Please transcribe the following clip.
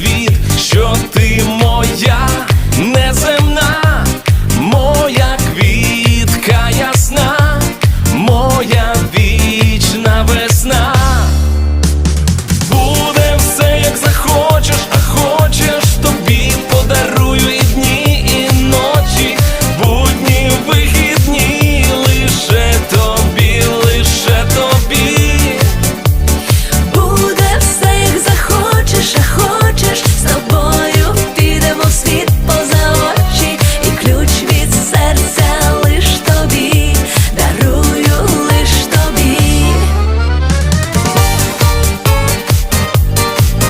світ, що ти моя.